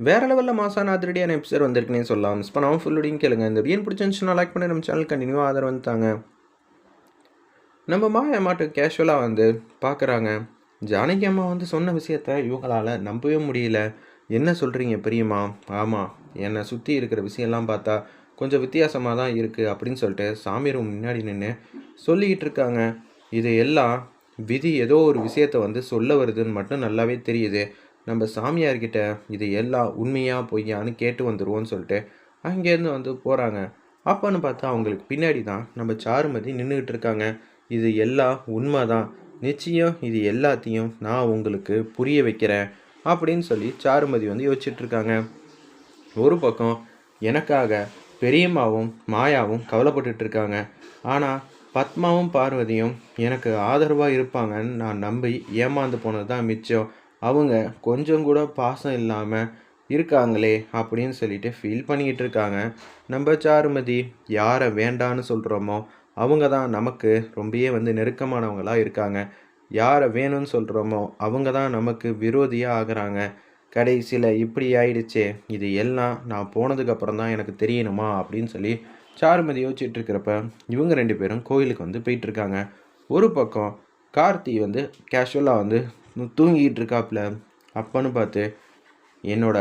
வேற லெவலில் மாசான அதிரடியான எபிசோட் வந்திருக்குன்னே சொல்லலாம். மிஸ் பண்ணாமல் ஃபுல்லோடையும் கேளுங்க. இந்த வீடியோ பிடிச்சிருந்துச்சுன்னா லைக் பண்ணி நம்ம சேனல் கண்டினியூவாக ஆதரவு வந்துட்டாங்க நம்ம மாயா மாட்டு கேஷுவலாக வந்து பார்க்குறாங்க ஜானகி அம்மா வந்து சொன்ன விஷயத்த இவங்களால் நம்பவே முடியல. என்ன சொல்கிறீங்க பெரியம்மா? ஆமாம் என்னை சுற்றி இருக்கிற விஷயம்லாம் பார்த்தா கொஞ்சம் வித்தியாசமாக தான் இருக்குது அப்படின்னு சொல்லிட்டு சாமி ரூம் முன்னாடி நின்று சொல்லிக்கிட்டு இருக்காங்க. இது எல்லாம் விதி ஏதோ ஒரு விஷயத்தை வந்து சொல்ல வருதுன்னு மட்டும் நல்லாவே தெரியுது. நம்ம சாமியார்கிட்ட இது எல்லாம் உண்மையாக பொய்யான்னு கேட்டு வந்துடுவோன்னு சொல்லிட்டு அங்கேருந்து வந்து போகிறாங்க அப்போன்னு பார்த்தா அவங்களுக்கு பின்னாடி தான் நம்ம சாருமதி நின்றுக்கிட்டு இருக்காங்க. இது எல்லாம் உண்மை தான் நிச்சயம் இது எல்லாத்தையும் நான் உங்களுக்கு புரிய வைக்கிறேன் அப்படின்னு சொல்லி சாருமதி வந்து யோசிச்சுட்ருக்காங்க ஒரு பக்கம் எனக்காக பெரியம்மாவும் மாயாவும் கவலைப்பட்டுட்டு இருக்காங்க. ஆனால் பத்மாவும் பார்வதியும் எனக்கு ஆதரவாக இருப்பாங்கன்னு நான் நம்பி ஏமாந்து போனது தான் மிச்சம். அவங்க கொஞ்சம் கூட பாசம் இல்லாமல் இருக்காங்களே அப்படின்னு சொல்லிட்டு ஃபீல் பண்ணிக்கிட்டு இருக்காங்க. நம்ம சாருமதி யாரை வேண்டான்னு சொல்கிறோமோ அவங்க தான் நமக்கு ரொம்பவே வந்து நெருக்கமானவங்களாக இருக்காங்க. யாரை வேணும்னு சொல்கிறோமோ அவங்க தான் நமக்கு விரோதியாக ஆகிறாங்க. கடைசியில் இப்படி ஆயிடுச்சே இது எல்லாம் நான் போனதுக்கப்புறம் தான் எனக்கு தெரியணுமா அப்படின்னு சொல்லி சாருமதி யோசிச்சுட்டு இருக்கிறப்ப இவங்க ரெண்டு பேரும் கோயிலுக்கு வந்து போயிட்டுருக்காங்க ஒரு பக்கம் கார்த்தி வந்து கேஷுவலாக வந்து தூங்கிக்கிட்டு இருக்காப்புல அப்பன்னு பார்த்து என்னோட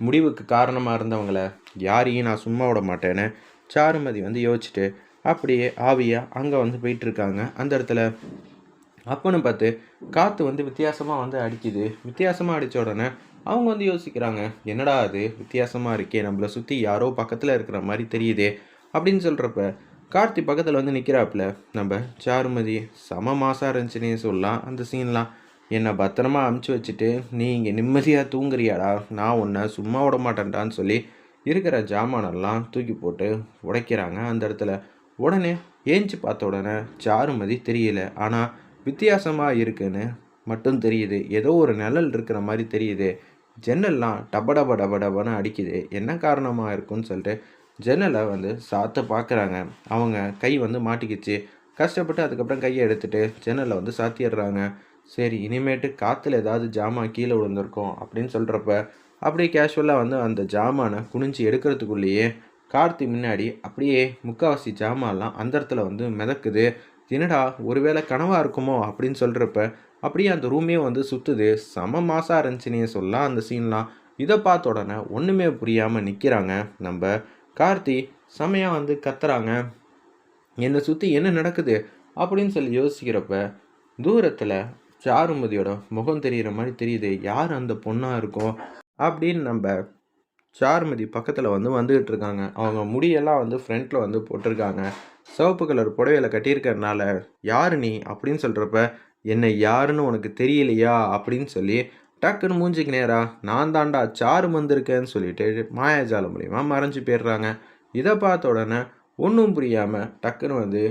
முடிவுக்கு காரணமாக இருந்தவங்கள யாரையும் நான் சும்மா விட மாட்டேன்னு சாருமதி வந்து யோசிச்சுட்டு அப்படியே ஆவியாக அங்கே வந்து போயிட்டுருக்காங்க. அந்த இடத்துல அப்பன்னு பார்த்து காற்று வந்து வித்தியாசமாக வந்து அடிக்குது. வித்தியாசமாக அடித்த உடனே அவங்க வந்து யோசிக்கிறாங்க என்னடா அது? வித்தியாசமாக இருக்கே. நம்மளை சுற்றி யாரோ பக்கத்தில் இருக்கிற மாதிரி தெரியுதே. அப்படின்னு சொல்கிறப்ப கார்த்தி பக்கத்தில் வந்து நிற்கிறாப்புல நம்ம சாருமதி செம மாசாக இருந்துச்சுன்னே சொல்லலாம் அந்த சீன்லாம் என்னை பத்திரமா அமுச்சு வச்சுட்டு நீ இங்கே நிம்மதியாக தூங்குறியாடா? நான் உன்னை சும்மா விட மாட்டேன்டான்னு சொல்லி இருக்கிற ஜாமானெல்லாம் தூக்கி போட்டு உடைக்கிறாங்க அந்த இடத்துல. உடனே ஏஞ்சி பார்த்த உடனே சாருமதி தெரியல. ஆனால் வித்தியாசமாக இருக்குன்னு மட்டும் தெரியுது. ஏதோ ஒரு நிழல் இருக்கிற மாதிரி தெரியுது. ஜன்னல்லாம் டப டப டப டபன்னு அடிக்குது. என்ன காரணமாக இருக்குன்னு சொல்லிட்டு ஜன்னலை வந்து சாத்த பார்க்குறாங்க. அவங்க கை வந்து மாட்டிக்கிச்சு. கஷ்டப்பட்டு அதுக்கப்புறம் கையை எடுத்துகிட்டு ஜன்னலை வந்து சாத்திடுறாங்க. சரி இனிமேட்டு காற்றுல ஏதாவது ஜாமான் கீழே விழுந்திருக்கும் அப்படின்னு சொல்கிறப்ப அப்படியே கேஷுவலாக வந்து அந்த ஜாமானை குனிஞ்சு எடுக்கிறதுக்குள்ளேயே கார்த்தி முன்னாடி அப்படியே முக்காவாசி ஜாமான்லாம் அந்த இடத்துல வந்து மிதக்குது. என்னடா ஒருவேளை கனவாக இருக்குமோ அப்படின்னு சொல்கிறப்ப அப்படியே அந்த ரூமே வந்து சுற்றுது செம மாசாக இருந்துச்சுனே சொல்லலாம் அந்த சீன்லாம் இதை பார்த்த உடனே ஒன்றுமே புரியாமல் நிற்கிறாங்க நம்ம. கார்த்தி செமையாக வந்து கத்துறாங்க. என்னை சுற்றி என்ன நடக்குது? அப்படின்னு சொல்லி யோசிக்கிறப்ப தூரத்தில் சாருமதியோட முகம் தெரிகிற மாதிரி தெரியுது. யார் அந்த பொண்ணாக இருக்கும் அப்படின்னு நம்ம சாருமதி பக்கத்தில் வந்து வந்துக்கிட்டு இருக்காங்க. அவங்க முடியெல்லாம் வந்து ஃப்ரண்ட்டில் வந்து போட்டிருக்காங்க. சிவப்பு கலர் புடவையில் கட்டியிருக்கறனால யார் நீ அப்படின்னு சொல்கிறப்ப என்னை யாருன்னு உனக்கு தெரியலையா? அப்படின்னு சொல்லி டக்குன்னு மூஞ்சிக்கு நேரா நான் தாண்டா சாரு வந்திருக்கேன்னு சொல்லிட்டு மாயாஜாலம் மூலியமாக மறைஞ்சு போயிடுறாங்க. இதை பார்த்த உடனே ஒன்றும் புரியாமல் டக்குன்னு வந்து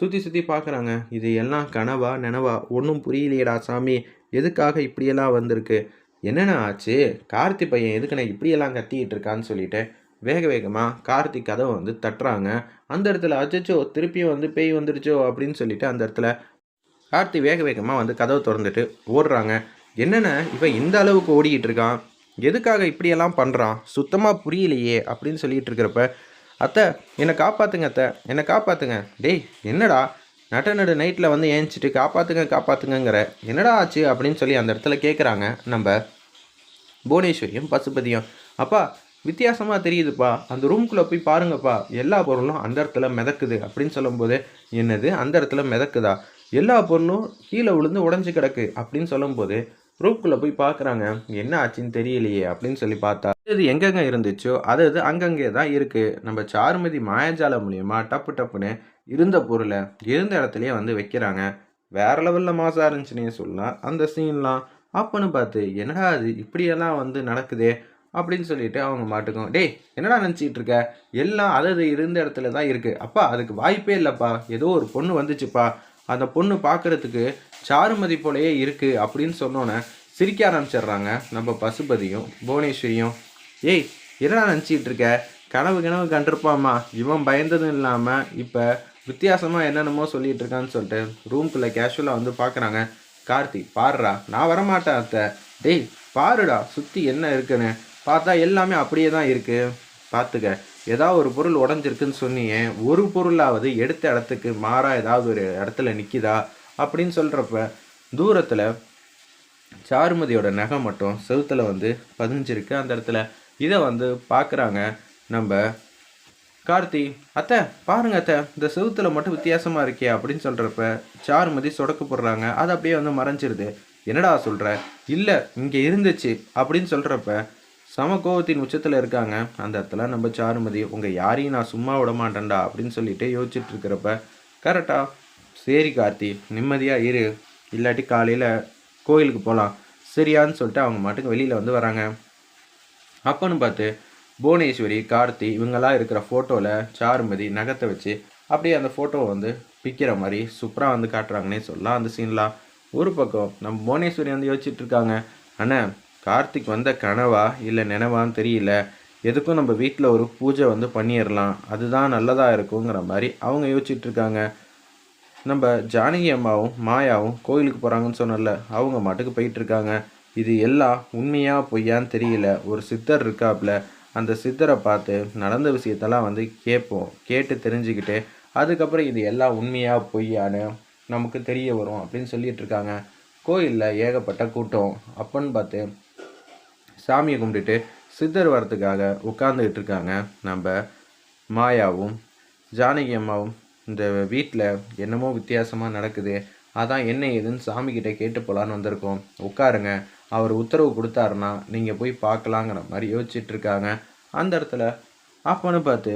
சுற்றி சுற்றி பார்க்குறாங்க இது எல்லாம் கனவா நினவா? ஒன்றும் புரியலையடா சாமி. எதுக்காக இப்படியெல்லாம் வந்திருக்கு? என்னென்ன ஆச்சு? கார்த்தி பையன் எதுக்குண்ணே இப்படியெல்லாம் கத்திக்கிட்டு இருக்கான்னு சொல்லிட்டு வேக வேகமாக கார்த்தி கதவை வந்து தட்டுறாங்க. அந்த இடத்துல அச்சச்சோ திருப்பியும் வந்து பேய் வந்துடுச்சோ அப்படின்னு சொல்லிட்டு அந்த இடத்துல கார்த்தி வேக வேகமாக வந்து கதவை திறந்துட்டு ஓடுறாங்க. என்னென்ன இவன் இந்த அளவுக்கு ஓடிக்கிட்டு இருக்கான்? எதுக்காக இப்படியெல்லாம் பண்ணுறான் சுத்தமாக புரியலையே அப்படின்னு சொல்லிட்டு இருக்கிறப்ப அத்தை என்னை காப்பாற்றுங்க அத்தை. என்னை காப்பாற்றுங்க டேய் என்னடா? நட்ட நடு நைட்டில் வந்து ஏஞ்சிட்டு காப்பாற்றுங்க காப்பாற்றுங்கங்கிற என்னடா ஆச்சு அப்படின்னு சொல்லி அந்த இடத்துல கேட்குறாங்க நம்ம புவனேஸ்வரியும் பசுபதியும். அப்பா வித்தியாசமாக தெரியுதுப்பா. அந்த ரூம்குள்ளே போய் பாருங்கப்பா. எல்லா பொருளும் அந்த இடத்துல மிதக்குது அப்படின்னு சொல்லும்போது என்னது? அந்த இடத்துல மிதக்குதா? எல்லா பொருளும் கீழே விழுந்து உடஞ்சி கிடக்கு அப்படின்னு சொல்லும்போது ரூம்குள்ளே போய் பார்க்குறாங்க என்ன ஆச்சுன்னு தெரியலையே அப்படின்னு சொல்லி பார்த்தா இது எங்கெங்கே இருந்துச்சோ அது அது அங்கங்கே தான் இருக்குது நம்ம சாருமதி மாயாஜாலம் மூலியமாக டப்பு டப்புன்னு இருந்த பொருளை இருந்த இடத்துலையே வந்து வைக்கிறாங்க. வேற லெவலில் மாசாக இருந்துச்சுன்னே சொல்லலாம். அந்த சீன்லாம் அப்போன்னு பார்த்து என்னடா அது இப்படியெல்லாம் வந்து நடக்குதே? அப்படின்னு சொல்லிட்டு அவங்க மாட்டுக்கும் டேய் என்னடா நினச்சிக்கிட்டு இருக்க? எல்லாம் அதது இருந்த இடத்துல தான் இருக்குது அப்பா அதுக்கு வாய்ப்பே இல்லைப்பா. ஏதோ ஒரு பொண்ணு வந்துச்சுப்பா. அந்த பொண்ணு பார்க்குறதுக்கு சாருமதி போலயே இருக்குது அப்படின்னு சொன்னோன்னே சிரிக்க ஆரம்பிச்சிடுறாங்க நம்ம பசுபதியும் புவனேஸ்வரியும். ஏய் என்ன நினச்சிக்கிட்டு இருக்க? கனவு கனவு கண்டிருப்பாம்மா. இவன் பயந்ததும் இல்லாமல் இப்போ வித்தியாசமாக என்னென்னமோ சொல்லிகிட்டு இருக்கான்னு சொல்லிட்டு ரூம்குள்ளே கேஷுவலாக வந்து பார்க்குறாங்க கார்த்தி பாருடா நான் வரமாட்டேன் அத்தை. டேய் பாருடா சுற்றி என்ன இருக்குன்னு. பார்த்தா எல்லாமே அப்படியே தான் இருக்குது பார்த்துக்க ஏதாவது ஒரு பொருள் உடஞ்சிருக்குன்னு சொன்னியே ஒரு பொருளாவது எடுத்த இடத்துக்கு மாறாக ஏதாவது ஒரு இடத்துல நிற்கிதா அப்படின்னு சொல்கிறப்ப தூரத்தில் சாருமதியோட நகை மட்டும் செவுத்தில் வந்து பதிஞ்சிருக்கு. அந்த இடத்துல இதை வந்து பார்க்குறாங்க நம்ம கார்த்தி. அத்தை பாருங்க அத்தை இந்த செவுத்தில் மட்டும் வித்தியாசமாக இருக்கே அப்படின்னு சொல்கிறப்ப சாருமதி சொடக்கு போடுறாங்க. அது அப்படியே வந்து மறைஞ்சிருது. என்னடா சொல்கிற இல்லை இங்கே இருந்துச்சு அப்படின்னு சொல்கிறப்ப சம உச்சத்தில் இருக்காங்க. அந்த இடத்துல நம்ம சாருமதி உங்கள் யாரையும் நான் சும்மா விட மாட்டேன்டா அப்படின்னு சொல்லிட்டு யோசிச்சுட்டு இருக்கிறப்ப கரெக்டா சரி கார்த்தி நிம்மதியாக இரு. இல்லாட்டி காலையில் கோயிலுக்கு போகலாம் சரியான்னு சொல்லிட்டு அவங்க மாட்டுக்கு வெளியில் வந்து வராங்க. அப்போன்னு பார்த்து புவனேஸ்வரி கார்த்தி இவங்கெல்லாம் இருக்கிற ஃபோட்டோவில் சாருமதி நகத்தை வச்சு அப்படியே அந்த ஃபோட்டோவை வந்து பிக்கிற மாதிரி சூப்பராக வந்து காட்டுறாங்கன்னே சொல்லலாம் அந்த சீன்லாம் ஒரு பக்கம் நம்ம புவனேஸ்வரி வந்து யோசிச்சுட்டு இருக்காங்க. அண்ணன் கார்த்திக் வந்த கனவா இல்லை நினைவான்னு தெரியல. எதுக்கும் நம்ம வீட்டில் ஒரு பூஜை வந்து பண்ணிடலாம் அதுதான் நல்லதாக இருக்குங்கிற மாதிரி அவங்க யோசிச்சிட்டுருக்காங்க நம்ம ஜானகி அம்மாவும் மாயாவும் கோயிலுக்கு போகிறாங்கன்னு சொன்னல அவங்க மாட்டுக்கு போயிட்டுருக்காங்க இது எல்லாம் உண்மையாக பொய்யான்னு தெரியல. ஒரு சித்தர் இருக்காப்புல அந்த சித்தரை பார்த்து நடந்த விஷயத்தெல்லாம் வந்து கேட்போம். கேட்டு தெரிஞ்சுக்கிட்டு அதுக்கப்புறம் இது எல்லாம் உண்மையாக பொய்யான்னு நமக்கு தெரிய வரும் அப்படின்னு சொல்லிட்டு இருக்காங்க. கோயிலில் ஏகப்பட்ட கூட்டம். அப்பன்னு பார்த்து சாமியை கும்பிட்டுட்டு சித்தர் வரத்துக்காக உட்காந்துக்கிட்டு இருக்காங்க. நம்ம மாயாவும் ஜானகி அம்மாவும் இந்த வீட்டில் என்னமோ வித்தியாசமாக நடக்குது. அதான் என்ன ஏதுன்னு சாமிக்கிட்ட கேட்டு போகலான்னு வந்திருக்கோம். உட்காருங்க. அவர் உத்தரவு கொடுத்தாருன்னா நீங்கள் போய் பார்க்கலாங்கிற மாதிரி யோசிச்சுட்டு இருக்காங்க. அந்த இடத்துல அப்போன்னு பார்த்து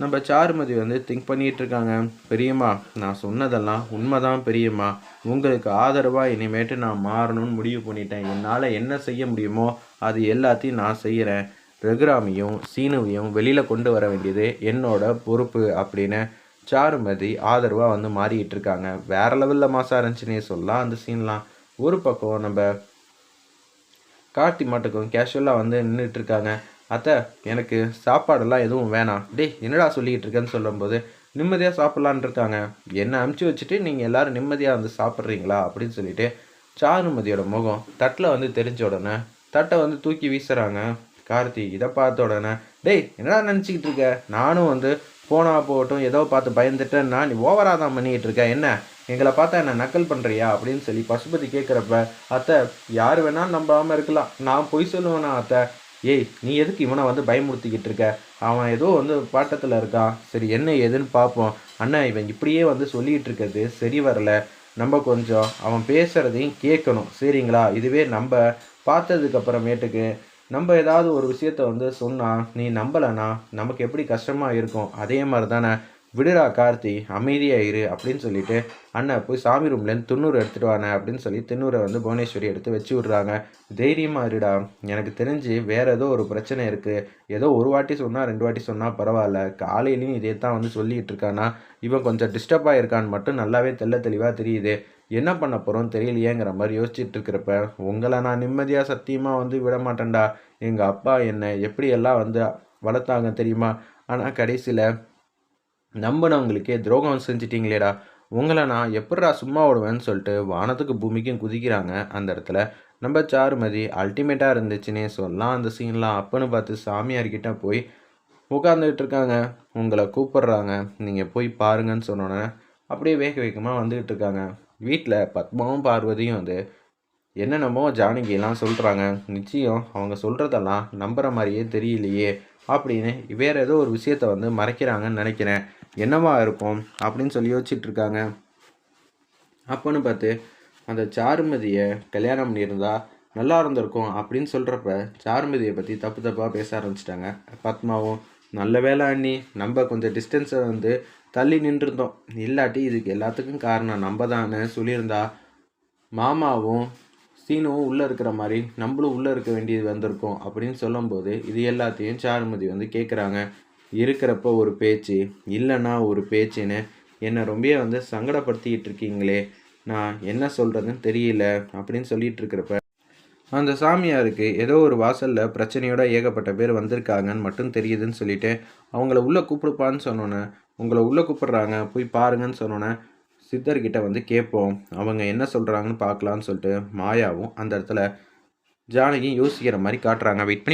நம்ம சாருமதி வந்து திங்க் பண்ணிகிட்டு இருக்காங்க பெரியம்மா நான் சொன்னதெல்லாம் உண்மைதான் பெரியம்மா. உங்களுக்கு ஆதரவாக இனிமேட்டு நான் மாறணும்னு முடிவு பண்ணிட்டேன். என்னால் என்ன செய்ய முடியுமோ அது எல்லாத்தையும் நான் செய்கிறேன் ரகுராமியும் சீனுவையும் வெளியில் கொண்டு வர வேண்டியது என்னோட பொறுப்பு அப்படின்னு சாருமதி ஆதரவாக வந்து மாறிக்கிட்டு இருக்காங்க வேற லெவலில் மாசா இருந்துச்சுன்னே சொல்லலாம் அந்த சீன்லாம் ஒரு பக்கம் நம்ம கார்த்தி மாட்டுக்கும் கேஷுவலாக வந்து நின்றுட்டு இருக்காங்க அத்தை எனக்கு சாப்பாடெல்லாம் எதுவும் வேணாம். டேய் என்னடா சொல்லிக்கிட்டு இருக்கேன்னு சொல்லும்போது நிம்மதியாக சாப்பிட்லான் இருக்காங்க. என்னை அமுச்சு வச்சுட்டு நீங்கள் எல்லோரும் நிம்மதியாக வந்து சாப்பிட்றீங்களா? அப்படின்னு சொல்லிட்டு சாருமதியோட முகம் தட்டில் வந்து தெரிஞ்ச உடனே தட்டை வந்து தூக்கி வீசுகிறாங்க கார்த்தி இதை பார்த்த உடனே டேய் என்னடா நினச்சிக்கிட்டு இருக்க? நானும் வந்து போனா போகட்டும் ஏதோ பார்த்து பயந்துட்டேன்னா நீ ஓவராக தான் பண்ணிக்கிட்டு இருக்க. என்ன? எங்களை பார்த்தா என்ன நக்கல் பண்ணுறியா அப்படின்னு சொல்லி பசுபதி கேட்குறப்ப அத்தை யார் வேணாலும் நம்பாமல் இருக்கலாம். நான் பொய் சொல்லுவேனா அத்தை? ஏய் நீ எதுக்கு இவனை வந்து பயமுறுத்திக்கிட்டு இருக்க? அவன் ஏதோ வந்து பாட்டத்தில் இருக்கான். சரி என்ன ஏதுன்னு பார்ப்போம் அண்ணா இவன் இப்படியே வந்து சொல்லிகிட்டு இருக்கிறது சரி வரல. நம்ம கொஞ்சம் அவன் பேசுகிறதையும் கேட்கணும். சரிங்களா? இதுவே நம்ம பார்த்ததுக்கு அப்புறமேட்டுக்கு நம்ம ஏதாவது ஒரு விஷயத்த வந்து சொன்னால் நீ நம்பலைன்னா நமக்கு எப்படி கஷ்டமாக இருக்கும்? அதே மாதிரி தானே விடுடா கார்த்தி அமைதியாக இரு அப்படின்னு சொல்லிட்டு அண்ணன் போய் சாமி ரூம்லேருந்து துண்ணூறு எடுத்துகிட்டு வானே அப்படின்னு சொல்லி திண்ணூரை வந்து புவனேஸ்வரி எடுத்து வச்சு விட்றாங்க. தைரியமாக இருடா. எனக்கு தெரிஞ்சு வேறு ஏதோ ஒரு பிரச்சனை இருக்குது ஏதோ ஒரு வாட்டி சொன்னால் ரெண்டு வாட்டி சொன்னால் பரவாயில்ல. காலையிலையும் இதே தான் வந்து சொல்லிகிட்டு இருக்கானா? இவன் கொஞ்சம் டிஸ்டர்ப் ஆகிருக்கான்னு மட்டும் நல்லாவே தெல்ல தெளிவாக தெரியுது. என்ன பண்ண போகிறோம் தெரியலையேங்கிற மாதிரி யோசிச்சுட்டு இருக்கிறப்ப உங்களை நான் நிம்மதியாக சத்தியமாக வந்து விட மாட்டேன்டா. எங்கள் அப்பா என்னை எப்படியெல்லாம் வந்து வளர்த்தாங்க தெரியுமா? ஆனால் கடைசியில் நம்பினவங்களுக்கே துரோகம் செஞ்சிட்டிங்களேடா. உங்களை நான் எப்படா சும்மா விடுவேன்னு சொல்லிட்டு வானத்துக்கு பூமிக்கும் குதிக்கிறாங்க அந்த இடத்துல. நம்ம சாருமதி அல்டிமேட்டாக இருந்துச்சுன்னே சொல்லலாம் அந்த சீன்லாம் அப்பன்னு பார்த்து சாமியார்கிட்ட போய் உட்காந்துக்கிட்டு இருக்காங்க. உங்களை கூப்பிட்றாங்க. நீங்கள் போய் பாருங்கன்னு சொன்னோன்னே அப்படியே வேக வேகமாக வந்துக்கிட்டு இருக்காங்க. வீட்டில் பத்மாவும் பார்வதியும் வந்து என்னென்னமோ ஜானகியெல்லாம் சொல்கிறாங்க நிச்சயம் அவங்க சொல்கிறதெல்லாம் நம்புகிற மாதிரியே தெரியலையே. அப்படின்னு வேறு ஏதோ ஒரு விஷயத்த வந்து மறைக்கிறாங்கன்னு நினைக்கிறேன். என்னவா இருக்கும் அப்படின்னு சொல்லி யோசிச்சுட்டு இருக்காங்க. அப்போன்னு பார்த்து அந்த சாருமதியை கல்யாணம் பண்ணியிருந்தா நல்லா இருந்திருக்கும் அப்படின்னு சொல்கிறப்ப சாருமதியை பற்றி தப்பு தப்பாக பேச ஆரம்பிச்சிட்டாங்க. பத்மாவும் நல்ல வேலை அண்ணி நம்ம கொஞ்சம் டிஸ்டன்ஸை வந்து தள்ளி நின்றுருந்தோம். இல்லாட்டி இதுக்கு எல்லாத்துக்கும் காரணம் நம்ம தானே சொல்லியிருந்தா மாமாவும் சீனுவும் உள்ளே இருக்கிற மாதிரி நம்மளும் உள்ளே இருக்க வேண்டியது வந்திருக்கோம் அப்படின்னு சொல்லும்போது இது எல்லாத்தையும் சாருமதி வந்து கேட்குறாங்க இருக்கிறப்ப ஒரு பேச்சு இல்லைன்னா ஒரு பேச்சுன்னு என்னை ரொம்ப வந்து சங்கடப்படுத்திக்கிட்டு இருக்கீங்களே நான் என்ன சொல்கிறதுன்னு தெரியல அப்படின்னு சொல்லிட்டு இருக்கிறப்ப அந்த சாமியாருக்கு ஏதோ ஒரு வாசலில் பிரச்சனையோட ஏகப்பட்ட பேர் வந்திருக்காங்கன்னு மட்டும் தெரியுதுன்னு சொல்லிட்டு அவங்கள உள்ளே கூப்பிடுப்பான்னு சொன்னோன்னே உங்களை உள்ளே கூப்பிடுறாங்க போய் பாருங்கன்னு சொன்னோன்னே சித்தர்கிட்ட வந்து கேட்போம். அவங்க என்ன சொல்கிறாங்கன்னு பார்க்கலான்னு சொல்லிட்டு மாயாவும் அந்த இடத்துல ஜானகி யோசிக்கிற மாதிரி காட்டுறாங்க. வெயிட் பண்ணி